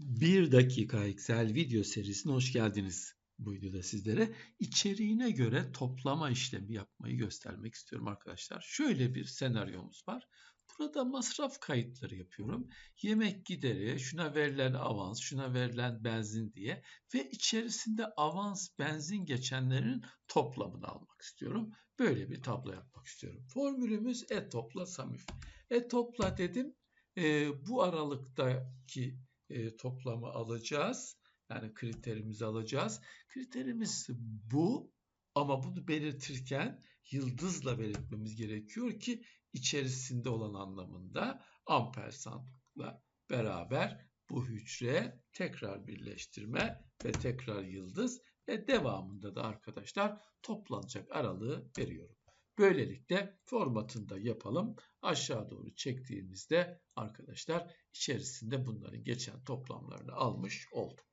1 dakika Excel video serisine hoş geldiniz. Bu videoda sizlere içeriğine göre toplama işlemi yapmayı göstermek istiyorum arkadaşlar. Şöyle bir senaryomuz var. Burada masraf kayıtları yapıyorum. Yemek gideri, şuna verilen avans, şuna verilen benzin diye ve içerisinde avans, benzin geçenlerin toplamını almak istiyorum. Böyle bir tablo yapmak istiyorum. Formülümüz e topla samif. E topla dedim. E, bu aralıktaki e, toplamı alacağız. Yani kriterimizi alacağız. Kriterimiz bu ama bunu belirtirken yıldızla belirtmemiz gerekiyor ki içerisinde olan anlamında ampersandla beraber bu hücre tekrar birleştirme ve tekrar yıldız ve devamında da arkadaşlar toplanacak aralığı veriyorum. Böylelikle formatını da yapalım. Aşağı doğru çektiğimizde arkadaşlar içerisinde bunların geçen toplamlarını almış olduk.